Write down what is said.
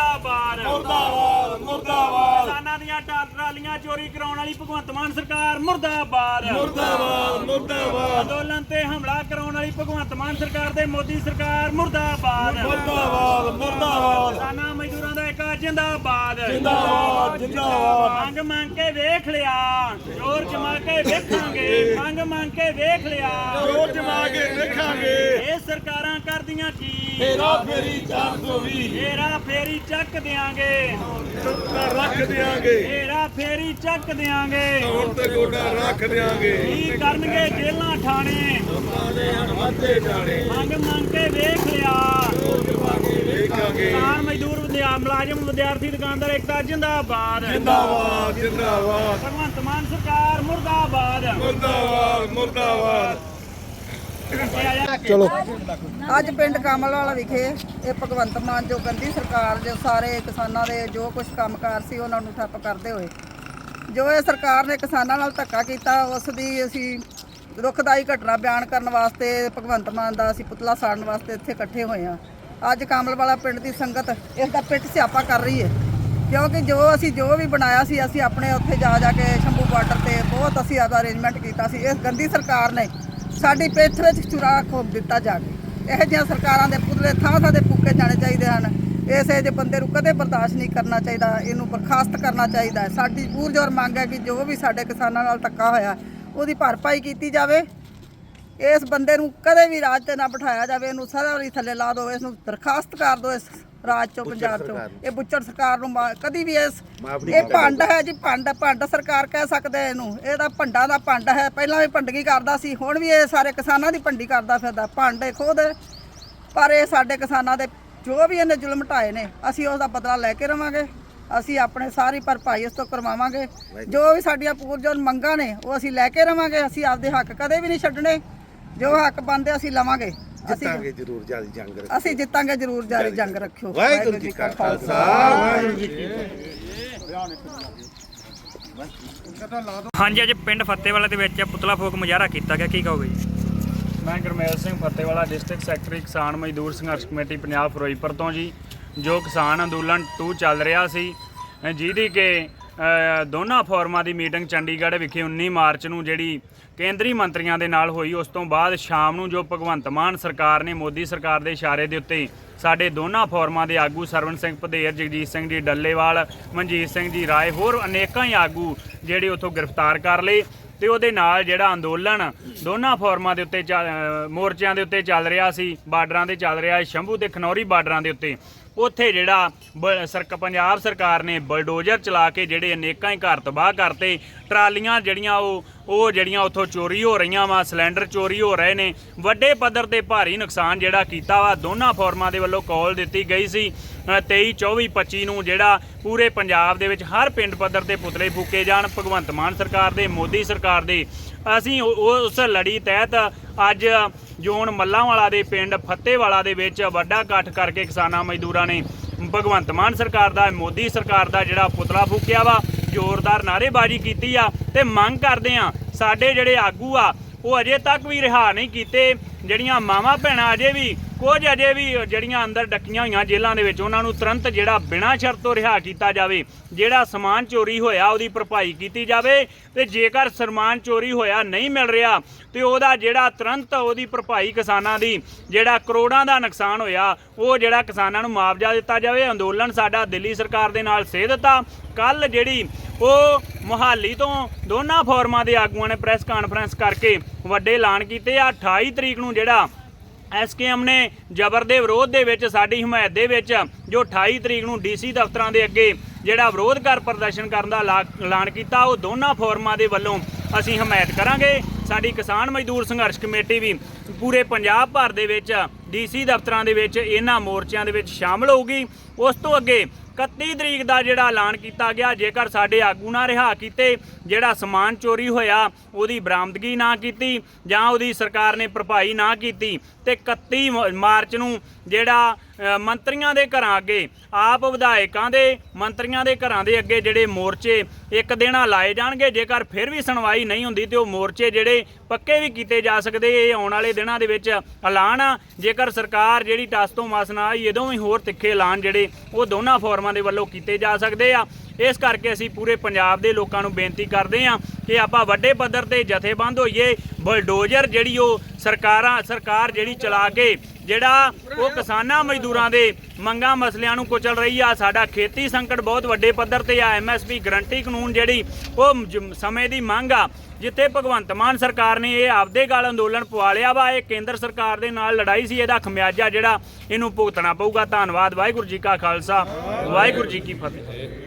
ਮੁਰਦਾਬਾਦ। ਮੁਰਦਾਬਾਦ ਮੁਰਦਾਬਾਦ। ਕਿਸਾਨਾਂ ਦੀਆਂ ਟਾ- ਟਰਾਲੀਆਂ ਚੋਰੀ ਕਰਾਉਣ ਵਾਲੀ ਭਗਵੰਤ ਮਾਨ ਸਰਕਾਰ ਮੁਰਦਾਬਾਦ। ਮੁਰਦਾਬਾਦ ਮੁਰਦਾਬਾਦ। ਅੰਦੋਲਨ ਤੇ ਹਮਲਾ ਕਰਾਉਣ ਵਾਲੀ ਭਗਵੰਤ ਮਾਨ ਸਰਕਾਰ ਤੇ ਮੋਦੀ ਸਰਕਾਰ ਮੁਰਦਾਬਾਦ। ਮੁਰਦਾਬਾਦ ਮੁਰਦਾਬਾਦ। ਕਿਸਾਨਾਂ ਮਜ਼ਦੂਰਾਂ ਦਾ ਇੱਕ ਜਿੰਦਾਬਾਦ। ਜਿੰਦਾਬਾਦ ਜਿੰਦਾਬਾਦ। ਮੰਗ ਮੰਗ ਕੇ ਵੇਖ ਲਿਆ। ਜ਼ੋਰ ਜਮਾ ਕੇ ਵੇਖਾਂਗੇ। ਮੰਗ ਮੰਗ ਕੇ ਵੇਖ ਲਿਆ ਜੋਰ ਜਮਾ ਕੇ ਦੇਖਾਂਗੇ ਇਹ ਕਰਦੀਆਂ ਕੀ ਤੇਰਾ ਫੇਰੀ 420 ਏਰਾ ਫੇਰੀ ਚੱਕ ਦਿਆਂਗੇ। ਟੁੱਟਾ ਰੱਖ ਦਿਆਂਗੇ। ਏਰਾ ਫੇਰੀ ਚੱਕ ਦਿਆਂਗੇ। ਹੁਣ ਤੇ ਗੋਡਾ ਰੱਖ ਦਿਆਂਗੇ। ਕੀ ਕਰਨਗੇ ਜੇਲਾਂ ਠਾਣੇ? ਮਾਨੇ ਹੱਥੇ ਜਾਣੇ। ਮੰਗ ਮੰਗ ਕੇ ਵੇਖ ਲਿਆ। ਕਿਸਾਨ ਮਜ਼ਦੂਰ ਵਿਦਿਆ ਮੁਲਾਜ਼ਮ ਵਿਦਿਆਰਥੀ ਦੁਕਾਨਦਾਰ ਏਕਤਾ ਜਿੰਦਾਬਾਦ। ਜਿੰਦਾਬਾਦ ਜਿੰਦਾਬਾਦ। ਭਗਵੰਤ ਮਾਨ ਸਰਕਾਰ ਮੁਰਦਾਬਾਦ। ਮੁਰਦਾਬਾਦ ਮੁਰਦਾਬਾਦ। ਚਲੋ। ਅੱਜ ਪਿੰਡ ਕਮਲ ਵਾਲਾ ਵਿਖੇ ਇਹ ਭਗਵੰਤ ਮਾਨ ਜੋ ਗੰਦੀ ਸਰਕਾਰ ਜੋ ਸਾਰੇ ਕਿਸਾਨਾਂ ਦੇ ਜੋ ਕੁਝ ਕੰਮਕਾਰ ਸੀ ਉਹਨਾਂ ਨੂੰ ਠੱਪ ਕਰਦੇ ਹੋਏ, ਜੋ ਇਹ ਸਰਕਾਰ ਨੇ ਕਿਸਾਨਾਂ ਨਾਲ ਧੱਕਾ ਕੀਤਾ, ਉਸ ਦੀ ਅਸੀਂ ਦੁਖਦਾਈ ਘਟਨਾ ਬਿਆਨ ਕਰਨ ਵਾਸਤੇ ਭਗਵੰਤ ਮਾਨ ਦਾ ਅਸੀਂ ਪੁਤਲਾ ਸਾੜਨ ਵਾਸਤੇ ਇੱਥੇ ਇਕੱਠੇ ਹੋਏ ਹਾਂ। ਅੱਜ ਕਾਮਲਵਾਲਾ ਪਿੰਡ ਦੀ ਸੰਗਤ ਇਸ ਦਾ ਪਿੱਟ ਸਿਆਪਾ ਕਰ ਰਹੀ ਹੈ। ਕਿਉਂਕਿ ਜੋ ਅਸੀਂ ਜੋ ਵੀ ਬਣਾਇਆ ਸੀ, ਅਸੀਂ ਆਪਣੇ ਉੱਥੇ ਜਾ ਜਾ ਕੇ ਸ਼ੰਭੂ ਬਾਰਡਰ ਤੇ ਬਹੁਤ ਅਸੀਂ ਆਦਾ ਅਰੇਂਜਮੈਂਟ ਕੀਤਾ ਸੀ। ਇਸ ਗੰਦੀ ਸਰਕਾਰ ਨੇ ਸਾਡੀ ਪਿੱਠ ਵਿੱਚ ਚੁਰਾ ਖੋਪ ਦਿੱਤਾ ਜਾਵੇ। ਕੇ ਇਹੋ ਜਿਹੀਆਂ ਸਰਕਾਰਾਂ ਦੇ ਪੁਤਲੇ ਥਾਂ ਥਾਂ ਦੇ ਫੂਕੇ ਜਾਣੇ ਚਾਹੀਦੇ ਹਨ। ਇਸੇ ਜਿਹੇ ਬੰਦੇ ਨੂੰ ਕਦੇ ਬਰਦਾਸ਼ਤ ਨਹੀਂ ਕਰਨਾ ਚਾਹੀਦਾ। ਇਹਨੂੰ ਬਰਖਾਸਤ ਕਰਨਾ ਚਾਹੀਦਾ ਹੈ। ਸਾਡੀ ਪੂਰਜੋਰ ਮੰਗ ਹੈ ਕਿ ਜੋ ਵੀ ਸਾਡੇ ਕਿਸਾਨਾਂ ਨਾਲ ਧੱਕਾ ਹੋਇਆ, ਉਹਦੀ ਭਰਪਾਈ ਕੀਤੀ ਜਾਵੇ। ਇਸ ਬੰਦੇ ਨੂੰ ਕਦੇ ਵੀ ਰਾਜ ਤੇ ਨਾ ਬਿਠਾਇਆ ਜਾਵੇ। ਇਹਨੂੰ ਸਦਾ ਲਈ ਥੱਲੇ ਲਾ ਦਿਓ। ਇਸ ਨੂੰ ਦਰਖਾਸਤ ਕਰ ਦਿਓ। ਇਸ ਰਾਜ ਚੋਂ ਪੰਜਾਬ ਚੋਂ ਇਹ ਬੁੱਚੜ ਸਰਕਾਰ ਨੂੰ ਮਾ- ਕਦੀ ਵੀ ਇਸ ਇਹ ਭੰਡ ਹੈ ਜੀ ਭੰਡ ਭੰਡ ਸਰਕਾਰ ਕਹਿ ਸਕਦੇ ਇਹਨੂੰ। ਇਹ ਤਾਂ ਭੰਡਾਂ ਦਾ ਭੰਡ ਹੈ। ਪਹਿਲਾਂ ਵੀ ਭੰਡਗੀ ਕਰਦਾ ਸੀ ਹੁਣ ਵੀ ਇਹ ਸਾਰੇ ਕਿਸਾਨਾਂ ਦੀ ਭੰਡੀ ਕਰਦਾ ਫਿਰਦਾ। ਭੰਡ ਇਹ ਖੁਦ। ਪਰ ਇਹ ਸਾਡੇ ਕਿਸਾਨਾਂ ਦੇ ਜੋ ਵੀ ਇਹਨੇ ਜ਼ੁਲਮ ਢਾਏ ਨੇ ਅਸੀਂ ਉਸ ਦਾ ਬਦਲਾ ਲੈ ਕੇ ਰਵਾਂਗੇ। ਅਸੀਂ ਆਪਣੇ ਸਾਰੀ ਭਰਪਾਈ ਇਸ ਤੋਂ ਕਰਵਾਵਾਂਗੇ। ਜੋ ਵੀ ਸਾਡੀਆਂ ਪੂਰਜਨ ਮੰਗਾਂ ਨੇ ਉਹ ਅਸੀਂ ਲੈ ਕੇ ਰਵਾਂਗੇ। ਅਸੀਂ ਆਪਦੇ ਹੱਕ ਕਦੇ ਵੀ ਨਹੀਂ ਛੱਡਣੇ। ਜੋ ਹੱਕ ਬੰਦੇ ਅਸੀਂ ਲਵਾਂਗੇ। ਜਿੱਤਾਂਗੇ ਜ਼ਰੂਰ ਜ਼ਿਆਦਾ ਜੰਗ ਰੱਖ ਅਸੀਂ ਜਿੱਤਾਂਗੇ ਜ਼ਰੂਰ ਜਾਰੀ ਜੰਗ ਰੱਖਿਓ। ਵਾਹਿਗੁਰੂ ਜੀ ਕਾ ਖਾਲਸਾ ਵਾਹਿਗੁਰੂ ਜੀ ਕੀ ਹਾਂਜੀ ਅੱਜ ਪਿੰਡ ਫੱਤੇਵਾਲਾ ਦੇ ਵਿੱਚ ਪੁਤਲਾ ਫੋਕ ਮੁਜ਼ਾਹਰਾ ਕੀਤਾ ਗਿਆ। ਕੀ ਕਹੋਗੇ ਜੀ? ਮੈਂ ਗੁਰਮੇਲ ਸਿੰਘ ਫੱਤੇਵਾਲਾ ਡਿਸਟ੍ਰਿਕਟ ਸੈਕਟਰੀ ਕਿਸਾਨ ਮਜ਼ਦੂਰ ਸੰਘਰਸ਼ ਕਮੇਟੀ ਪੰਜਾਬ ਫਿਰੋਜ਼ਪੁਰ ਤੋਂ ਜੀ ਜੋ ਕਿਸਾਨ ਅੰਦੋਲਨ 2 ਚੱਲ ਰਿਹਾ ਸੀ ਜਿਹਦੀ ਕਿ ਦੋਨਾਂ ਫੋਰਮਾਂ ਦੀ ਮੀਟਿੰਗ ਚੰਡੀਗੜ੍ਹ ਵਿਖੇ 19 ਮਾਰਚ ਨੂੰ ਜਿਹੜੀ ਕੇਂਦਰੀ ਮੰਤਰੀਆਂ ਦੇ ਨਾਲ ਹੋਈ, ਉਸ ਤੋਂ ਬਾਅਦ ਸ਼ਾਮ ਨੂੰ ਜੋ ਭਗਵੰਤ ਮਾਨ ਸਰਕਾਰ ਨੇ ਮੋਦੀ ਸਰਕਾਰ ਦੇ ਇਸ਼ਾਰੇ ਦੇ ਉੱਤੇ ਸਾਡੇ ਦੋਨਾਂ ਫੋਰਮਾਂ ਦੇ ਆਗੂ ਸਰਵਨ ਸਿੰਘ ਭਦੇਰ, ਜਗਜੀਤ ਸਿੰਘ ਜੀ ਡੱਲੇਵਾਲ, ਮਨਜੀਤ ਸਿੰਘ ਜੀ ਰਾਏ, ਹੋਰ ਅਨੇਕਾਂ ਹੀ ਆਗੂ ਜਿਹੜੇ ਉੱਥੋਂ ਗ੍ਰਿਫਤਾਰ ਕਰ ਲਏ ਤੇ ਉਹਦੇ ਨਾਲ ਜਿਹੜਾ ਅੰਦੋਲਨ ਦੋਨਾਂ ਫੋਰਮਾਂ ਦੇ ਉੱਤੇ ਚੱਲ- ਮੋਰਚਿਆਂ ਦੇ ਉੱਤੇ ਚੱਲ ਰਿਹਾ ਸੀ, ਬਾਰਡਰਾਂ ਤੇ ਚੱਲ ਰਿਹਾ ਸ਼ੰਭੂ ਤੇ ਖਨੌਰੀ ਬਾਰਡਰਾਂ ਦੇ ਉੱਤੇ। ਉੱਥੇ ਜਿਹੜਾ ਬ- ਸਰਕ ਪੰਜਾਬ ਸਰਕਾਰ ਨੇ ਬਲਡੋਜ਼ਰ ਚਲਾ ਕੇ ਜਿਹੜੇ ਅਨੇਕਾਂ ਹੀ ਘਰ ਤਬਾਹ ਕਰਤੇ ਟਰਾਲੀਆਂ ਜਿਹੜੀਆਂ ਉਹ ਉਹ ਜਿਹੜੀਆਂ ਉੱਥੋਂ ਚੋਰੀ ਹੋ ਰਹੀਆਂ ਵਾ ਸਿਲੰਡਰ ਚੋਰੀ ਹੋ ਰਹੇ ਨੇ ਵੱਡੇ ਪੱਧਰ ਤੇ ਭਾਰੀ ਨੁਕਸਾਨ ਜਿਹੜਾ ਕੀਤਾ ਵਾ ਦੋਨਾਂ ਫੋਰਮਾਂ ਦੇ ਵੱਲੋਂ ਕਾਲ ਦਿੱਤੀ ਗਈ ਸੀ। ਅ, 23 24 25 ਨੂੰ ਜਿਹੜਾ ਪੂਰੇ ਪੰਜਾਬ ਦੇ ਵਿੱਚ ਹਰ ਪਿੰਡ ਪੱਧਰ ਤੇ ਪੁਤਲੇ ਫੂਕੇ ਜਾਣ ਭਗਵੰਤ ਮਾਨ ਸਰਕਾਰ ਦੇ ਮੋਦੀ ਸਰਕਾਰ ਦੇ। ਅਸੀਂ ਉਸ ਲੜੀ ਤਹਿਤ ਅੱਜ ਜੋਨ ਮੱਲਾਂਵਾਲਾ ਦੇ ਪਿੰਡ ਫੱਤੇਵਾਲਾ ਦੇ ਵਿੱਚ ਵੱਡਾ ਇਕੱਠ ਕਰਕੇ ਕਿਸਾਨਾਂ, ਮਜ਼ਦੂਰਾਂ ਨੇ ਭਗਵੰਤ ਮਾਨ ਸਰਕਾਰ ਦਾ, ਮੋਦੀ ਸਰਕਾਰ ਦਾ ਜਿਹੜਾ ਪੁਤਲਾ ਫੂਕਿਆ ਵਾ, ਜ਼ੋਰਦਾਰ ਨਾਅਰੇਬਾਜ਼ੀ ਕੀਤੀ ਆ ਤੇ ਮੰਗ ਕਰਦੇ ਆ, ਸਾਡੇ ਜਿਹੜੇ ਆਗੂ ਆ, ਉਹ ਅਜੇ ਤੱਕ ਵੀ ਰਿਹਾ ਨਹੀਂ ਕੀਤੇ, ਜਿਹੜੀਆਂ ਮਾਵਾਂ ਭੈਣਾਂ ਅਜੇ ਵੀ ਕੁਝ ਅਜੇ ਵੀ ਜਿਹੜੀਆਂ ਅੰਦਰ ਡੱਕੀਆਂ ਹੋਈਆਂ ਜੇਲ੍ਹਾਂ ਦੇ ਵਿੱਚ, ਉਹਨਾਂ ਨੂੰ ਤੁਰੰਤ ਜਿਹੜਾ ਬਿਨਾਂ ਸ਼ਰਤ ਤੋਂ ਰਿਹਾ ਕੀਤਾ ਜਾਵੇ, ਜਿਹੜਾ ਸਮਾਨ ਚੋਰੀ ਹੋਇਆ ਉਹਦੀ ਭਰਪਾਈ ਕੀਤੀ ਜਾਵੇ ਤੇ ਜੇਕਰ ਸਮਾਨ ਚੋਰੀ ਹੋਇਆ ਨਹੀਂ ਮਿਲ ਰਿਹਾ ਤੇ ਉਹਦਾ ਜਿਹੜਾ ਤੁਰੰਤ ਉਹਦੀ ਭਰਪਾਈ ਕਿਸਾਨਾਂ ਦੀ, ਜਿਹੜਾ ਕਰੋੜਾਂ ਦਾ ਨੁਕਸਾਨ ਹੋਇਆ, ਉਹ ਜਿਹੜਾ ਕਿਸਾਨਾਂ ਨੂੰ ਮੁਆਵਜ਼ਾ ਦਿੱਤਾ ਜਾਵੇ। ਅੰਦੋਲਨ ਸਾਡਾ ਦਿੱਲੀ ਸਰਕਾਰ ਦੇ ਨਾਲ ਸੇਧ ਦਿੱਤਾ। ਕੱਲ ਜਿਹੜੀ ਉਹ ਮੁਹਾਲੀ ਤੋਂ ਦੋਨਾਂ ਫੋਰਮਾਂ ਦੇ ਆਗੂਆਂ ਨੇ ਪ੍ਰੈਸ ਕਾਨਫਰੰਸ ਕਰਕੇ ਵੱਡੇ ਐਲਾਨ ਕੀਤੇ। ਆ 28 ਤਰੀਕ ਨੂੰ ਜਿਹੜਾ ਐਸਕੇਐਮ ਨੇ ਜ਼ਬਰ ਦੇ ਵਿਰੋਧ ਦੇ ਵਿੱਚ ਸਾਡੀ ਹਮਾਇਤ ਦੇ ਵਿੱਚ ਜੋ 28 ਤਰੀਕ ਨੂੰ ਡੀਸੀ ਦਫ਼ਤਰਾਂ ਦੇ ਅੱਗੇ ਜਿਹੜਾ ਵਿਰੋਧ ਕਰ ਪ੍ਰਦਰਸ਼ਨ ਕਰਨ ਦਾ ਐਲਾ- ਐਲਾਨ ਕੀਤਾ, ਉਹ ਦੋਨਾਂ ਫੋਰਮਾਂ ਦੇ ਵੱਲੋਂ ਅਸੀਂ ਹਮਾਇਤ ਕਰਾਂਗੇ। ਸਾਡੀ ਕਿਸਾਨ ਮਜ਼ਦੂਰ ਸੰਘਰਸ਼ ਕਮੇਟੀ ਵੀ ਪੂਰੇ ਪੰਜਾਬ ਭਰ ਦੇ ਵਿੱਚ ਡੀਸੀ ਦਫ਼ਤਰਾਂ ਦੇ ਵਿੱਚ ਇਹਨਾਂ ਮੋਰਚਿਆਂ ਦੇ ਵਿੱਚ ਸ਼ਾਮਲ ਹੋਊਗੀ। ਉਸ ਤੋਂ ਅੱਗੇ 31 ਤਰੀਕ ਦਾ ਜਿਹੜਾ ਐਲਾਨ ਕੀਤਾ ਗਿਆ, ਜੇਕਰ ਸਾਡੇ ਆਗੂ ਨਾ ਰਿਹਾ ਕੀਤੇ, ਜਿਹੜਾ ਸਮਾਨ ਚੋਰੀ ਹੋਇਆ, ਉਹਦੀ ਬਰਾਮਦਗੀ ਨਾ ਕੀਤੀ ਜਾਂ ਉਹਦੀ ਸਰਕਾਰ ਨੇ ਭਰਪਾਈ ਨਾ ਕੀਤੀ, ਤੇ 31 ਮਾਰਚ ਨੂੰ ਜਿਹੜਾ ਮੰਤਰੀਆਂ ਦੇ ਘਰਾਂ ਅੱਗੇ, ਆਪ ਵਿਧਾਇਕਾਂ ਦੇ, ਮੰਤਰੀਆਂ ਦੇ ਘਰਾਂ ਦੇ ਅੱਗੇ ਜਿਹੜੇ ਮੋਰਚੇ ਇੱਕ ਦਿਨਾਂ ਲਾਏ ਜਾਣਗੇ, ਜੇਕਰ ਫਿਰ ਵੀ ਸੁਣਵਾਈ ਨਹੀਂ ਹੁੰਦੀ ਤੇ ਉਹ ਮੋਰਚੇ ਜਿਹੜੇ ਪੱਕੇ ਵੀ ਕੀਤੇ ਜਾ ਸਕਦੇ, ਇਹ ਆਉਣ ਵਾਲੇ ਦਿਨਾਂ ਦੇ ਵਿੱਚ ਐਲਾਨ ਆ। ਜੇਕਰ ਸਰਕਾਰ ਜਿਹੜੀ ਟਸ ਤੋਂ ਮਸ ਨਾ ਆਈ ਇਦੋਂ ਵੀ ਹੋਰ ਤਿੱਖੇ ਐਲਾਨ ਜਿਹੜੇ ਉਹ ਦੋਨਾਂ ਫੋਰਮਾਂ ਦੇ ਵੱਲੋਂ ਕੀਤੇ ਜਾ ਸਕਦੇ ਆ। ਇਸ ਕਰਕੇ ਅਸੀਂ ਪੂਰੇ ਪੰਜਾਬ ਦੇ ਲੋਕਾਂ ਨੂੰ ਬੇਨਤੀ ਕਰਦੇ ਹਾਂ ਕਿ ਆਪਾਂ ਵੱਡੇ ਪੱਧਰ ਤੇ ਜਥੇਬੰਦ ਹੋਈਏ, ਬਲਡੋਜ਼ਰ ਜਿਹੜੀ ਉਹ ਸਰਕਾਰਾਂ, ਸਰਕਾਰ ਜਿਹੜੀ ਚਲਾ ਕੇ ਜਿਹੜਾ ਉਹ ਕਿਸਾਨਾਂ ਮਜ਼ਦੂਰਾਂ ਦੇ ਮੰਗਾਂ ਮਸਲਿਆਂ ਨੂੰ ਕੁਚਲ ਰਹੀ ਆ, ਸਾਡਾ ਖੇਤੀ ਸੰਕਟ ਬਹੁਤ ਵੱਡੇ ਪੱਧਰ ਤੇ ਆ, ਐਮਐਸਪੀ ਗਰੰਟੀ ਕਾਨੂੰਨ ਜਿਹੜੀ ਉਹ ਜ- ਸਮੇਂ ਦੀ ਮੰਗ ਆ, ਜਿੱਥੇ ਭਗਵੰਤ ਮਾਨ ਸਰਕਾਰ ਨੇ ਇਹ ਆਪਦੇ ਗਾਲ ਅੰਦੋਲਨ ਪਵਾ ਲਿਆ ਵਾ, ਇਹ ਕੇਂਦਰ ਸਰਕਾਰ ਦੇ ਨਾਲ ਲੜਾਈ ਸੀ, ਇਹਦਾ ਖਮਿਆਜਾ ਜਿਹੜਾ ਇਹਨੂੰ ਭੁਗਤਣਾ ਪਊਗਾ। ਧੰਨਵਾਦ, ਵਾਹਿਗੁਰੂ ਜੀ ਕਾ ਖਾਲਸਾ, ਵਾਹਿਗੁਰੂ ਜੀ ਕੀ ਫਤਿਹ।